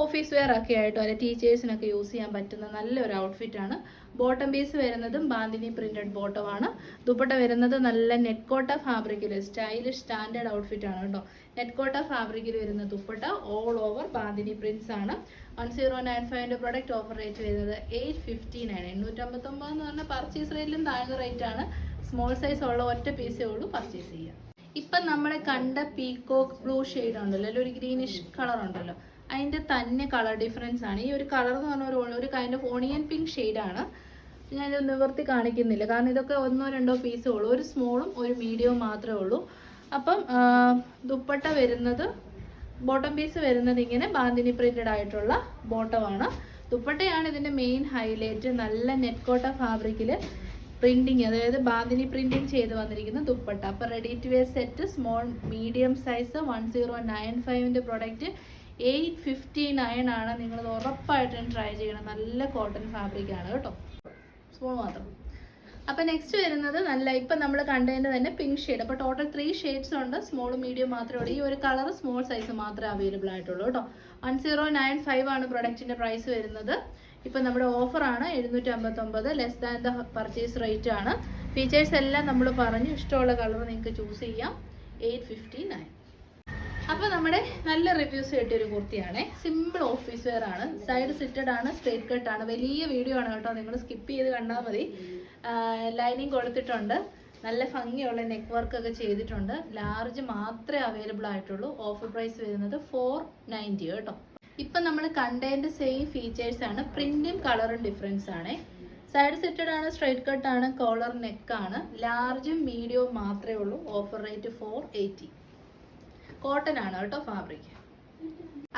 ഓഫീസ് വെയർ ഒക്കെ ആയിട്ട് അല്ലെങ്കിൽ ടീച്ചേഴ്സിനൊക്കെ യൂസ് ചെയ്യാൻ പറ്റുന്ന നല്ലൊരു ഔട്ട്ഫിറ്റാണ് ബോട്ടം പീസ് വരുന്നതും ബാന്തിനി പ്രിന്റഡ് ബോട്ടമാണ് ദുപ്പട്ട വരുന്നത് നല്ല നെറ്റ്കോട്ട ഫാബ്രിക്കിൽ സ്റ്റൈലിഷ് സ്റ്റാൻഡേർഡ് ഔട്ട്ഫിറ്റ് ആണ് കേട്ടോ. നെറ്റ്കോട്ട ഫാബ്രിക്കിൽ വരുന്ന dupatta all over bandhani prints ആണ്. വൺ സീറോ നയൻ ഫൈവിന്റെ പ്രൊഡക്റ്റ് ഓഫർ റേറ്റ് വരുന്നത് എയ്റ്റ് ഫിഫ്റ്റി നയൻ എണ്ണൂറ്റമ്പത്തൊമ്പത് എന്ന് പറഞ്ഞാൽ പർച്ചേസ് റേറ്റിലും താഴ്ന്ന റേറ്റ് ആണ്. സ്മോൾ സൈസ് ഉള്ള ഒറ്റ പീസേ ഉള്ളൂ പർച്ചേസ് ചെയ്യുക ഇപ്പം നമ്മൾ കണ്ട പീകോക്ക് ബ്ലൂ ഷെയ്ഡ് ഉണ്ടല്ലോ അല്ലെങ്കിൽ ഒരു ഗ്രീനിഷ് കളർ ഉണ്ടല്ലോ. അതിന്റെ തന്നെ കളർ ഡിഫറൻസ് ആണ്. ഈ ഒരു കളർ എന്ന് പറഞ്ഞ ഒരു കൈൻഡ് ഓഫ് ഓണിയൻ പിങ്ക് ഷെയ്ഡാണ് ഇത് നിവർത്തി കാണിക്കുന്നില്ല. കാരണം ഇതൊക്കെ ഒന്നോ രണ്ടോ പീസേ ഉള്ളൂ. ഒരു സ്മോളും ഒരു മീഡിയവും മാത്രമേ ഉള്ളൂ. അപ്പം ദുപ്പട്ട വരുന്നത് ബോട്ടം പീസ് വരുന്നത് ഇങ്ങനെ ബാന്തിനി പ്രിന്റഡ് ആയിട്ടുള്ള ബോട്ടമാണ് ദുപ്പട്ടയാണ് ഇതിന്റെ മെയിൻ ഹൈലൈറ്റ് നല്ല നെറ്റ് കോട്ട ഫാബ്രിക്കിൽ പ്രിന്റിങ് അതായത് ബാന്തിനി പ്രിന്റിങ് ചെയ്ത് വന്നിരിക്കുന്ന ദുപ്പട്ട. അപ്പോൾ ready to wear set small medium size one zero nine ഫൈവിന്റെ പ്രൊഡക്റ്റ് എയ്റ്റ് ഫിഫ്റ്റി നയൻ ആണ് നിങ്ങളത് ഉറപ്പായിട്ടും ട്രൈ ചെയ്യണം. നല്ല കോട്ടൺ ഫാബ്രിക് ആണ് കേട്ടോ. സ്പൂൺ മാത്രം. അപ്പോൾ നെക്സ്റ്റ് വരുന്നത് നല്ല ഇപ്പം നമ്മൾ കണ്ടതിന്റെ തന്നെ പിങ്ക് ഷെയ്ഡ് അപ്പോൾ ടോട്ടൽ ത്രീ ഷെയ്ഡ്സ് ഉണ്ട്. സ്മോൾ മീഡിയം മാത്രമേ ഉള്ളൂ. ഈ ഒരു കളർ സ്മോൾ സൈസ് മാത്രമേ അവൈലബിൾ ആയിട്ടുള്ളൂ കേട്ടോ. വൺ സീറോ നയൻ ഫൈവ് ആണ് പ്രൊഡക്റ്റിന്റെ പ്രൈസ് വരുന്നത്. ഇപ്പം നമ്മുടെ ഓഫറാണ് എഴുന്നൂറ്റി അമ്പത്തൊമ്പത് less than the purchase rate ആണ്. ഫീച്ചേഴ്സ് എല്ലാം നമ്മൾ പറഞ്ഞു. ഇഷ്ടമുള്ള കളർ നിങ്ങൾക്ക് ചൂസ് ചെയ്യാം. എയ്റ്റ് ഫിഫ്റ്റി നയൻ അപ്പോൾ നമ്മുടെ നല്ല റിവ്യൂസ് കിട്ടിയ ഒരു കുർത്തിയാണ്. സിമ്പിൾ ഓഫീസ് വെയർ ആണ്. സൈഡ് സിറ്റഡ് ആണ് സ്ട്രേറ്റ് കട്ട് ആണ്. വലിയ വീഡിയോ ആണ് കേട്ടോ. നിങ്ങൾ സ്കിപ്പ് ചെയ്ത് കണ്ടാൽ മതി. ലൈനിങ് കൊടുത്തിട്ടുണ്ട്. നല്ല ഭംഗിയുള്ള നെക്ക് വർക്ക് ഒക്കെ ചെയ്തിട്ടുണ്ട്. ലാർജ് മാത്രമേ അവൈലബിൾ ആയിട്ടുള്ളൂ. ഓഫർ പ്രൈസ് വരുന്നത് ഫോർ നയന്റി കേട്ടോ. ഇപ്പം നമ്മൾ കണ്ടതിന്റെ സെയിം ഫീച്ചേഴ്സ് ആണ്. പ്രിന്റും കളറും ഡിഫറൻസ് ആണ്. സൈഡ് സെറ്റഡ് ആണ് സ്ട്രൈറ്റ് കട്ട് ആണ് കോളർ നെക്കാണ് ലാർജും മീഡിയവും മാത്രമേ ഉള്ളൂ. Offer rate four eighty cotton ആണ് കേട്ടോ ഫാബ്രിക്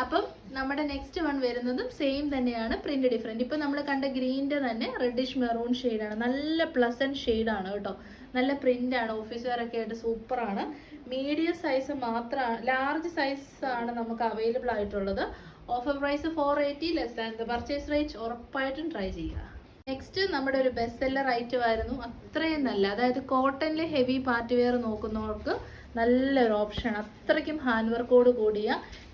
അപ്പം നമ്മുടെ നെക്സ്റ്റ് വൺ വരുന്നതും സെയിം തന്നെയാണ് പ്രിന്റ് ഡിഫറെന്റ് ഇപ്പം നമ്മൾ കണ്ട ഗ്രീന്റെ തന്നെ റെഡിഷ് മെറൂൺ ആണ്. നല്ല പ്ലസന്റ് ആണ് കേട്ടോ. നല്ല പ്രിന്റ് ആണ് ഓഫീസ് വെയർ ഒക്കെ ആയിട്ട് സൂപ്പറാണ് മീഡിയം സൈസ് മാത്രമാണ് ലാർജ് സൈസ് ആണ് നമുക്ക് അവൈലബിൾ ആയിട്ടുള്ളത്. Offer price four eighty less and the purchase rate ഉറപ്പായിട്ടും ട്രൈ ചെയ്യുക. നെക്സ്റ്റ് നമ്മുടെ ഒരു ബെസ്റ്റ് സെല്ലർ ഐറ്റം ആയിരുന്നു. അത്രയും നല്ല. അതായത് കോട്ടണിൽ ഹെവി പാർട്ടി വെയർ നോക്കുന്നവർക്ക് നല്ലൊരു ഓപ്ഷൻ അത്രയ്ക്കും ഹാൻഡ് വർക്കോട് കൂടിയ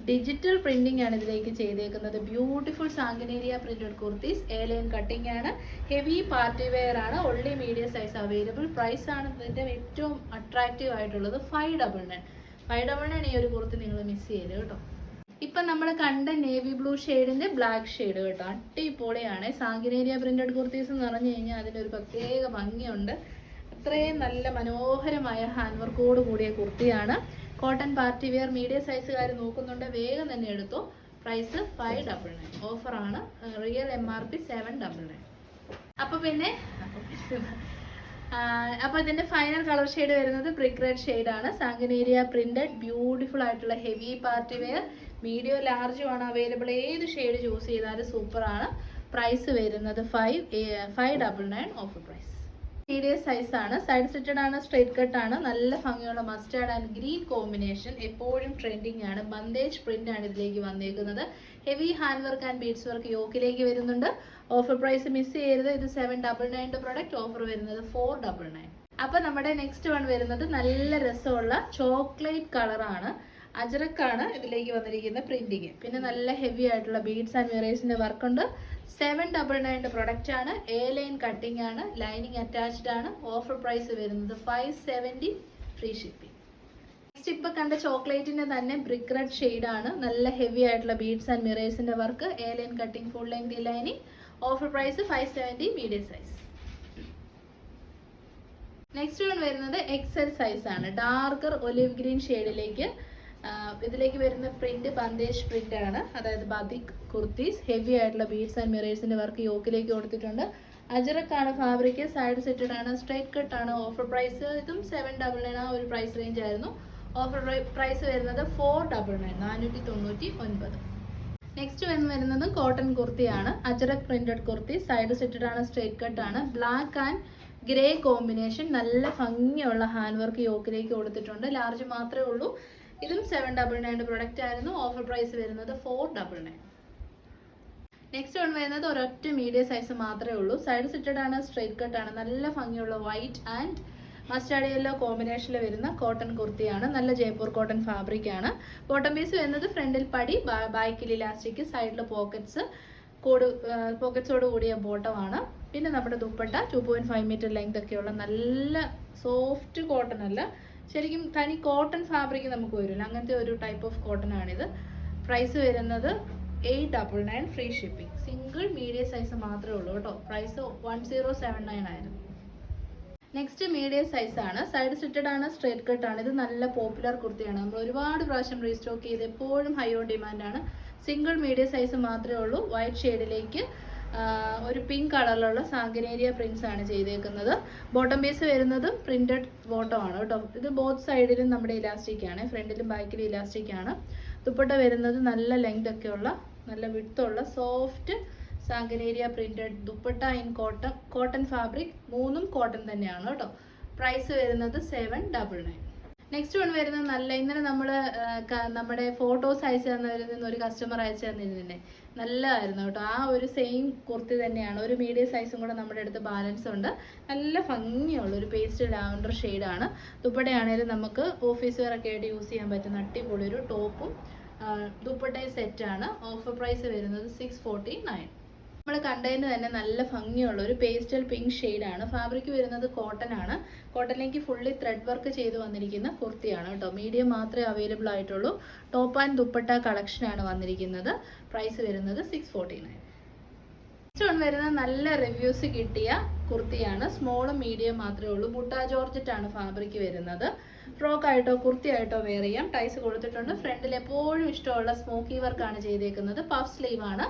ഡിജിറ്റൽ പ്രിന്റിംഗ് ആണ് ഇതിലേക്ക് ചെയ്തേക്കുന്നത്. Beautiful Sanganeria printed kurtis A line cutting ആണ്. ഹെവി പാർട്ടി വെയർ ആണ്. Only medium size available price ആണ് ഇതിന്റെ ഏറ്റവും അട്രാക്റ്റീവ് ആയിട്ടുള്ളത് five double nine five double nine ഈ ഒരു കുർത്തി നിങ്ങൾ മിസ് ചെയ്യരുത് കേട്ടോ. ഇപ്പം നമ്മൾ കണ്ട നേവി ബ്ലൂ ഷെയ്ഡിന്റെ ബ്ലാക്ക് ഷെയ്ഡ് കേട്ടോ. അടിപൊളിയാണ്. സാങ്കനേരിയ പ്രിന്റഡ് കുർത്തീസ് എന്ന് പറഞ്ഞു കഴിഞ്ഞാൽ അതിനൊരു പ്രത്യേക ഭംഗിയുണ്ട്. അത്രയും നല്ല മനോഹരമായ ഹാൻഡ് വർക്കോട് കൂടിയ കുർത്തിയാണ് കോട്ടൺ പാർട്ടി വെയർ മീഡിയം സൈസുകാർ നോക്കുന്നുണ്ട്. വേഗം തന്നെ എടുത്തു. പ്രൈസ് ഫൈവ് ഡബിൾ നയൻ ഓഫറാണ് real M R P seven double nine അപ്പോൾ പിന്നെ അപ്പോൾ ഇതിന്റെ ഫൈനൽ കളർ ഷെയ്ഡ് വരുന്നത് ബ്രിക്ക് റെഡ് ആണ്. സാങ്കനേരിയ പ്രിന്റഡ് ബ്യൂട്ടിഫുൾ ആയിട്ടുള്ള ഹെവി പാർട്ടി വെയർ മീഡിയോ ലാർജും ആണ് അവൈലബിൾ ഏത് ഷെയ്ഡ് ചൂസ് ചെയ്താലും സൂപ്പറാണ് പ്രൈസ് വരുന്നത് five five double nine offer price medium size ആണ്. സൈഡ് സെറ്റഡ് ആണ് സ്ട്രൈറ്റ് കട്ട് ആണ്. നല്ല ഭംഗിയുള്ള മസ്റ്റാർഡ് ആൻഡ് ഗ്രീൻ കോമ്പിനേഷൻ എപ്പോഴും ട്രെൻഡിങ് ആണ്. ബന്ദേജ് പ്രിന്റ് ആണ് ഇതിലേക്ക് വന്നേക്കുന്നത്. Heavy hand work and beads work യോക്കിലേക്ക് വരുന്നുണ്ട്. ഓഫർ പ്രൈസ് മിസ് ചെയ്യരുത്. ഇത് സെവൻ ഡബിൾ നയന്റെ പ്രൊഡക്റ്റ് ഓഫർ വരുന്നത് ഫോർ ഡബിൾ നയൻ അപ്പൊ നമ്മുടെ നെക്സ്റ്റ് വൺ വരുന്നത് നല്ല രസമുള്ള ചോക്ലേറ്റ് കളറാണ് അജറക്കാണ് ഇതിലേക്ക് വന്നിരിക്കുന്ന പ്രിന്റിങ് പിന്നെ നല്ല ഹെവി ആയിട്ടുള്ള ബീഡ്സ് ആൻഡ് മിറേഴ്സിന്റെ വർക്ക് ഉണ്ട്. സെവൻ ഡബിൾ നയന്റെ പ്രൊഡക്റ്റ് ആണ്. എ ലൈൻ കട്ടിംഗ് ആണ്. ലൈനിങ് അറ്റാച്ച്ഡ് ആണ്. ഓഫർ പ്രൈസ് വരുന്നത് five seventy free shipping next ഇപ്പം കണ്ട ചോക്ലേറ്റിന്റെ തന്നെ ബ്രിക്ക് റെഡ് ഷെയ്ഡ് ആണ്. നല്ല ഹെവി ആയിട്ടുള്ള beads and മിറേഴ്സിന്റെ work A line cutting full length lining offer price five seventy medium size next one വരുന്നത് എക്സൽ സൈസ് ആണ്. ഡാർക്കർ ഒലിവ് ഗ്രീൻ ഷെയ്ഡിലേക്ക് ഇതിലേക്ക് വരുന്ന പ്രിന്റ് ബന്ദേശ് പ്രിന്റ് ആണ്. അതായത് ബദിക് കുർത്തീസ് ഹെവി ആയിട്ടുള്ള ബീഡ്സ് ആൻഡ് മിറേഴ്സിന്റെ വർക്ക് യോക്കിലേക്ക് കൊടുത്തിട്ടുണ്ട്. അജറക്കാണ് ഫാബ്രിക് സൈഡ് സെറ്റഡ് ആണ് സ്ട്രൈറ്റ് കട്ട് ആണ് ഓഫർ പ്രൈസ് ഇതും സെവൻ ഡബിൾ നയൻ ആ ഒരു പ്രൈസ് റേഞ്ച് ആയിരുന്നു. ഓഫർ പ്രൈസ് വരുന്നത് ഫോർ ഡബിൾ നയൻ നാനൂറ്റി തൊണ്ണൂറ്റി ഒൻപത് നെക്സ്റ്റ് വന്ന് വരുന്നത് കോട്ടൺ കുർത്തിയാണ് Ajrak printed kurti side slitted ആണ് സ്ട്രൈറ്റ് കട്ട് ആണ്. ബ്ലാക്ക് ആൻഡ് ഗ്രേ കോമ്പിനേഷൻ നല്ല ഭംഗിയുള്ള ഹാൻഡ് വർക്ക് യോക്കിലേക്ക് കൊടുത്തിട്ടുണ്ട്. ലാർജ് മാത്രമേ ഉള്ളൂ. ഇതും സെവൻ ഡബിൾ നയന്റെ പ്രൊഡക്റ്റ് ആയിരുന്നു. ഓഫർ പ്രൈസ് വരുന്നത് four double nine next one വരുന്നത് ഒരൊറ്റ മീഡിയം സൈസ് മാത്രമേ ഉള്ളൂ. സൈഡ് സിറ്റഡ് ആണ് സ്ട്രെയിറ്റ് കട്ട് ആണ്. നല്ല ഭംഗിയുള്ള വൈറ്റ് ആൻഡ് മസ്റ്റാർഡ് യെല്ലോ കോമ്പിനേഷനിൽ വരുന്ന കോട്ടൺ കുർത്തിയാണ് നല്ല ജയ്പൂർ കോട്ടൺ ഫാബ്രിക് ആണ്. ബോട്ടം പീസ് വരുന്നത് ഫ്രണ്ടിൽ പടി ബാക്കിൽ ഇലാസ്റ്റിക് സൈഡിൽ പോക്കറ്റ്സ് കൂട് പോക്കറ്റ്സോട് കൂടിയ ബോട്ടമാണ് പിന്നെ നമ്മുടെ dupatta two point five metre length ഒക്കെയുള്ള നല്ല സോഫ്റ്റ് കോട്ടൺ അല്ല ശരിക്കും തനി കോട്ടൺ ഫാബ്രിക് നമുക്ക് വരില്ല. അങ്ങനത്തെ ഒരു ടൈപ്പ് ഓഫ് കോട്ടൺ ആണിത്. പ്രൈസ് വരുന്നത് eight double nine free shipping single medium size മാത്രമേ ഉള്ളൂ കേട്ടോ. Price one zero seven nine ആയിരുന്നു. നെക്സ്റ്റ് മീഡിയം സൈസ് ആണ്. സൈഡ് സ്റ്റിറ്റഡ് ആണ് സ്ട്രേറ്റ് കട്ട് ആണ്. ഇത് നല്ല പോപ്പുലർ കുർത്തിയാണ്. നമ്മൾ ഒരുപാട് പ്രാവശ്യം റീസ്റ്റോക്ക് ചെയ്ത് എപ്പോഴും ഹൈ ഓൺ ഡിമാൻഡ് ആണ്. സിംഗിൾ മീഡിയം സൈസ് മാത്രമേ ഉള്ളൂ. വൈറ്റ് ഷെയ്ഡിലേക്ക് ഒരു പിങ്ക് കളറിലുള്ള സാങ്കനേരിയ പ്രിന്റ്സ് ആണ് ചെയ്തേക്കുന്നത്. ബോട്ടം പീസ് വരുന്നതും ബോട്ടം ആണ് കേട്ടോ. ഇത് ബോത്ത് സൈഡിലും നമ്മുടെ ഇലാസ്റ്റിക് ആണ്. ഫ്രണ്ടിലും ബാക്കിലും ഇലാസ്റ്റിക് ആണ്. ദുപ്പട്ട വരുന്നത് നല്ല ലെങ്ത് ഒക്കെയുള്ള നല്ല വിടുത്തുള്ള soft Sanganeria printed dupatta in cotton cotton fabric മൂന്നും കോട്ടൺ തന്നെയാണ് കേട്ടോ. പ്രൈസ് വരുന്നത് seven double nine next one വരുന്നത് നല്ല ഇന്നലെ നമ്മൾ നമ്മുടെ ഫോട്ടോസ് അയച്ചു തന്നവരിൽ ഒരു കസ്റ്റമർ അയച്ചു തന്നിരുന്നില്ലേ? നല്ലതായിരുന്നു കേട്ടോ. ആ ഒരു സെയിം കുർത്തി തന്നെയാണ്. ഒരു മീഡിയം സൈസും കൂടെ നമ്മുടെ അടുത്ത് ബാലൻസ് ഉണ്ട്. നല്ല ഭംഗിയുള്ള ഒരു പേസ്റ്റ് ലാവൻഡർ ഷെയ്ഡാണ് ദുപ്പട്ടയാണെങ്കിലും നമുക്ക് ഓഫീസ് വെയർ ഒക്കെ ആയിട്ട് യൂസ് ചെയ്യാൻ പറ്റുന്ന അടിപൊളി ഒരു ടോപ്പും ദുപ്പട്ടയും സെറ്റാണ് ഓഫർ പ്രൈസ് വരുന്നത് സിക്സ് ഫോർട്ടി നയൻ നമ്മൾ കണ്ടതിന് തന്നെ നല്ല ഭംഗിയുള്ള ഒരു പേസ്റ്റൽ പിങ്ക് ഷെയ്ഡാണ് ഫാബ്രിക് വരുന്നത് കോട്ടൺ ആണ്. കോട്ടണിലേക്ക് ഫുള്ളി ത്രെഡ് വർക്ക് ചെയ്ത് വന്നിരിക്കുന്ന കുർത്തിയാണ് കേട്ടോ. മീഡിയം മാത്രമേ അവൈലബിൾ ആയിട്ടുള്ളൂ. ടോപ്പ് ആൻഡ് ദുപ്പട്ട കളക്ഷനാണ് വന്നിരിക്കുന്നത്. പ്രൈസ് വരുന്നത് six forty nine next one വരുന്ന നല്ല റിവ്യൂസ് കിട്ടിയ കുർത്തിയാണ്. സ്മോളും മീഡിയം മാത്രമേ ഉള്ളൂ. ബുട്ട ജോർജറ്റ് ആണ് ഫാബ്രിക് വരുന്നത്. ഫ്രോക്ക് ആയിട്ടോ കുർത്തി ആയിട്ടോ വെയർ ചെയ്യാം. ടൈസ് കൊടുത്തിട്ടുണ്ട്. ഫ്രണ്ടിൽ എപ്പോഴും ഇഷ്ടമുള്ള സ്മോക്കി വർക്കാണ് ചെയ്തേക്കുന്നത്. പഫ് സ്ലീവ് ആണ്.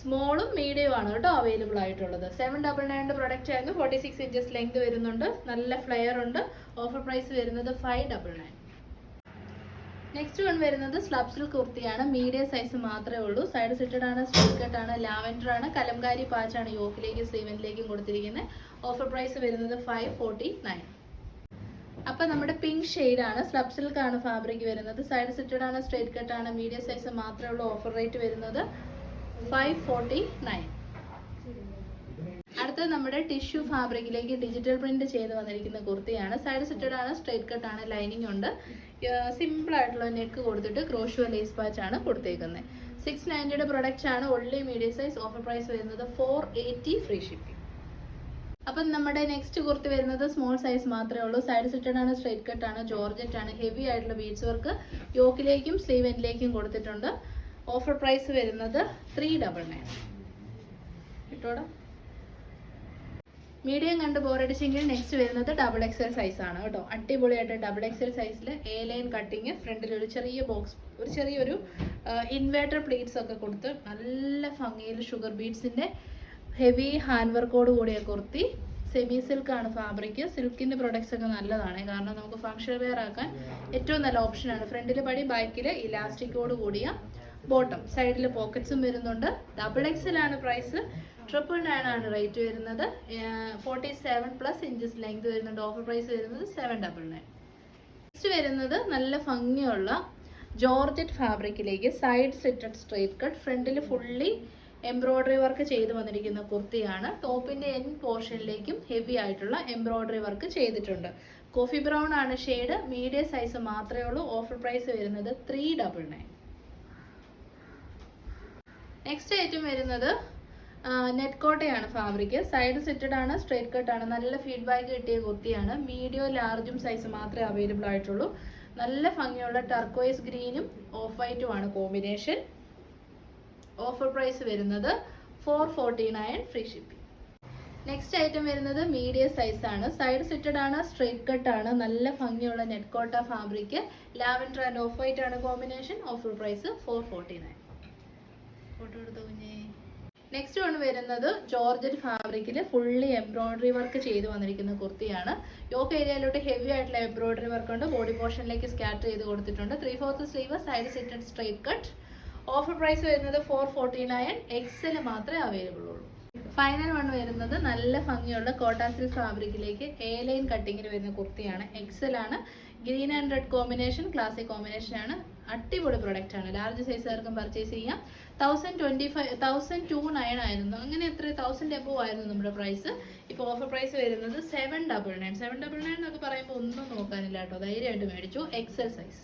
സ്മോളും മീഡിയം ആണ് കേട്ടോ അവൈലബിൾ ആയിട്ടുള്ളത്. സെവൻ ഡബിൾ നയന്റെ പ്രൊഡക്റ്റ് ആയിരുന്നു. ഫോർട്ടി സിക്സ് ഇഞ്ചസ് ലെങ്ത് വരുന്നുണ്ട്. നല്ല ഫ്ലെയർ ഉണ്ട്. ഓഫർ പ്രൈസ് വരുന്നത് five double nine next one വരുന്നത് സ്ലബ്സിൽ കുർത്തിയാണ്. മീഡിയം സൈസ് മാത്രമേ ഉള്ളൂ. സൈഡ് സെറ്റഡ് ആണ് സ്ട്രീറ്റ് കട്ട് ആണ് ലാവൻഡർ ആണ്. കലംകാരി പാച്ചാണ് യോക്കിലേക്കും സ്ലീവനിലേക്കും കൊടുത്തിരിക്കുന്നത് ഓഫർ പ്രൈസ് വരുന്നത് ഫൈവ് ഫോർട്ടി നയൻ അപ്പൊ നമ്മുടെ പിങ്ക് ഷെയ്ഡ് ആണ്. സ്ലബ് സിൽക്ക് ആണ് ഫാബ്രിക് വരുന്നത്. സൈഡ് സെറ്റഡ് ആണ് സ്ട്രേറ്റ് കട്ട് ആണ്. മീഡിയം സൈസ് മാത്രമേ ഉള്ളൂ ഓഫർ റേറ്റ് വരുന്നത്. ഫൈവ് ഫോർട്ടി നയൻ അടുത്തത് നമ്മുടെ ടിഷ്യൂ ഫാബ്രിക്കിലേക്ക് ഡിജിറ്റൽ പ്രിന്റ് ചെയ്ത് വന്നിരിക്കുന്ന കുർത്തിയാണ്. സൈഡ് സെറ്റഡ് ആണ് സ്ട്രേറ്റ് കട്ട് ആണ് ലൈനിങ് ഉണ്ട്. സിമ്പിൾ ആയിട്ടുള്ള നെക്ക് കൊടുത്തിട്ട് ക്രോഷോ ലേസ് പാച്ച് ആണ് കൊടുത്തേക്കുന്നത് സിക്സ് നയന്റിയുടെ പ്രൊഡക്റ്റ് ആണ് only medium size offer price വരുന്നത് ഫോർ എയ്റ്റി ഫ്രീ ഷിപ്പിംഗ് അപ്പം നമ്മുടെ നെക്സ്റ്റ് കുർത്തി വരുന്നത് സ്മോൾ സൈസ് മാത്രമേ ഉള്ളൂ. സൈഡ് സെറ്റഡ് ആണ് സ്ട്രേറ്റ് കട്ട് ആണ് ജോർജറ്റ് ആണ് ഹെവി ആയിട്ടുള്ള ബീഡ്സ് വർക്ക് യോക്കിലേക്കും സ്ലീവ് എൻഡിലേക്കും കൊടുത്തിട്ടുണ്ട്. ഓഫർ പ്രൈസ് വരുന്നത് ത്രീ ഡബിൾ നയൻ മീഡിയം കണ്ട് ബോറടിച്ചെങ്കിൽ നെക്സ്റ്റ് വരുന്നത് ഡബിൾ എക്സൽ സൈസ് ആണ് കേട്ടോ. അടിപൊളിയായിട്ട് ഡബിൾ എക്സൽ സൈസിൽ എ ലൈൻ കട്ടിങ് ഫ്രണ്ടിൽ ഒരു ചെറിയ ബോക്സ് ഒരു ചെറിയൊരു ഇൻവേർട്ടർ പ്ലേറ്റ്സ് ഒക്കെ കൊടുത്ത് നല്ല ഭംഗിയിൽ ഷുഗർ ബീഡ്സിന്റെ ഹെവി ഹാൻഡ് വർക്കോട് കൂടിയ കുർത്തി സെമി സിൽക്കാണ് ഫാബ്രിക് സിൽക്കിന്റെ പ്രൊഡക്ട്സ് ഒക്കെ നല്ലതാണ്. കാരണം നമുക്ക് ഫങ്ഷൻ വെയർ ആക്കാൻ ഏറ്റവും നല്ല ഓപ്ഷനാണ് ഫ്രണ്ടിൽ പടി ബാക്കിൽ ഇലാസ്റ്റിക്കോട് കൂടിയ ബോട്ടം സൈഡിൽ പോക്കറ്റ്സും വരുന്നുണ്ട്. ഡബിൾ എക്സിലാണ് പ്രൈസ് ട്രിപ്പിൾ നയൻ ആണ് റേറ്റ് വരുന്നത്. Forty seven plus inches length വരുന്നുണ്ട്. ഓഫർ പ്രൈസ് വരുന്നത് സെവൻ ഡബിൾ നയൻ നെക്സ്റ്റ് വരുന്നത് നല്ല ഭംഗിയുള്ള ജോർജറ്റ് ഫാബ്രിക്കിലേക്ക് സൈഡ് സിറ്റഡ് സ്ട്രേറ്റ് കട്ട് ഫ്രണ്ടിൽ ഫുള്ളി എംബ്രോയ്ഡറി വർക്ക് ചെയ്ത് വന്നിരിക്കുന്ന കുർത്തിയാണ്. ടോപ്പിന്റെ എൻ പോർഷനിലേക്കും ഹെവി ആയിട്ടുള്ള എംബ്രോയ്ഡറി വർക്ക് ചെയ്തിട്ടുണ്ട്. കോഫി ബ്രൗൺ ആണ് ഷെയ്ഡ് മീഡിയം സൈസ് മാത്രമേ ഉള്ളൂ. ഓഫർ പ്രൈസ് വരുന്നത് three double nine next item വരുന്നത് നെറ്റ് കോട്ടയാണ് ഫാബ്രിക് സൈഡ് സെറ്റഡ് ആണ് സ്ട്രേറ്റ് കട്ട് ആണ്. നല്ല ഫീഡ്ബാക്ക് കിട്ടിയ കുർത്തിയാണ്. മീഡിയോ ലാർജും സൈസ് മാത്രമേ അവൈലബിൾ ആയിട്ടുള്ളൂ. നല്ല ഭംഗിയുള്ള ടർക്കോയിസ് ഗ്രീനും ഓഫ് വൈറ്റും ആണ് കോമ്പിനേഷൻ ഓഫർ പ്രൈസ് വരുന്നത് four forty nine free shipping next item വരുന്നത് മീഡിയം ആണ്. സൈഡ് സെറ്റഡ് ആണ് സ്ട്രൈറ്റ് കട്ട് ആണ്. നല്ല ഭംഗിയുള്ള net Kota fabric lavender and off white ആണ് combination offer price four forty nine photo എടുത്തു കുഞ്ഞേ? നെക്സ്റ്റ് വൺ വരുന്നത് ജോർജറ്റ് ഫാബ്രിക്കിൽ ഫുള്ളി എംബ്രോയിഡറി വർക്ക് ചെയ്ത് വന്നിരിക്കുന്ന കുർത്തിയാണ്. യോക്ക് ഏരിയയിലോട്ട് ഹെവി ആയിട്ടുള്ള എംബ്രോയിഡറി വർക്ക് ഉണ്ട്. ബോഡി പോർഷനിലേക്ക് സ്കാറ്റർ ചെയ്ത് കൊടുത്തിട്ടുണ്ട്. Three fourth sleeve side slitted straight cut offer price വരുന്നത് ഫോർ ഫോർട്ടി നയൻ എക്സൽ മാത്രമേ അവൈലബിൾ ഉള്ളൂ. ഫൈനൽ വൺ വരുന്നത് നല്ല ഭംഗിയുള്ള കോട്ടാസിൽ ഫാബ്രിക്കിലേക്ക് എ ലൈൻ കട്ടിങ്ങിന് വരുന്ന കുർത്തിയാണ്. എക്സൽ ആണ്. Green and red combination classic combination ആണ്. അടിപൊളി പ്രൊഡക്റ്റ് ആണ്. ലാർജ് സൈസുകാർക്കും പർച്ചേസ് ചെയ്യാം. Thousand twenty five thousand two nine ആയിരുന്നു. അങ്ങനെ എത്ര തൗസൻഡ് എബോ ആയിരുന്നു നമ്മുടെ പ്രൈസ് ഇപ്പോൾ ഓഫർ പ്രൈസ് വരുന്നത് seven double nine seven double nine എന്നൊക്കെ പറയുമ്പോൾ ഒന്നും നോക്കാനില്ല കേട്ടോ. ധൈര്യമായിട്ട് മേടിച്ചു. എക്സൽ സൈസ്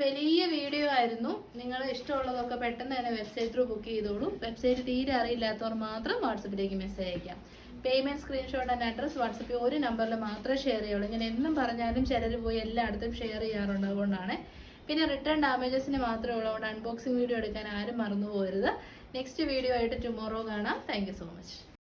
വലിയ വീഡിയോ ആയിരുന്നു. നിങ്ങൾ ഇഷ്ടമുള്ളതൊക്കെ പെട്ടെന്ന് തന്നെ വെബ്സൈറ്റ് ത്രൂ ബുക്ക് ചെയ്തോളൂ. വെബ്സൈറ്റ് തീരെ അറിയില്ലാത്തവർ മാത്രം വാട്സപ്പിലേക്ക് മെസ്സേജ് അയക്കാം. പേയ്മെന്റ് സ്ക്രീൻഷോട്ട് ആൻഡ് അഡ്രസ് വാട്സപ്പിൽ ഒരു നമ്പറിൽ മാത്രമേ ഷെയർ ചെയ്യുള്ളൂ. ഞാൻ എന്നും പറഞ്ഞാലും ചിലർ പോയി എല്ലായിടത്തും ഷെയർ ചെയ്യാറുണ്ട് അതുകൊണ്ടാണ് പിന്നെ റിട്ടേൺ ഡാമേജസിന് മാത്രമേ ഉള്ളതുകൊണ്ട് അൺബോക്സിംഗ് വീഡിയോ എടുക്കാൻ ആരും മറന്നു പോകരുത് നെക്സ്റ്റ് വീഡിയോ ആയിട്ട് ടുമോറോ കാണാം. Thank so much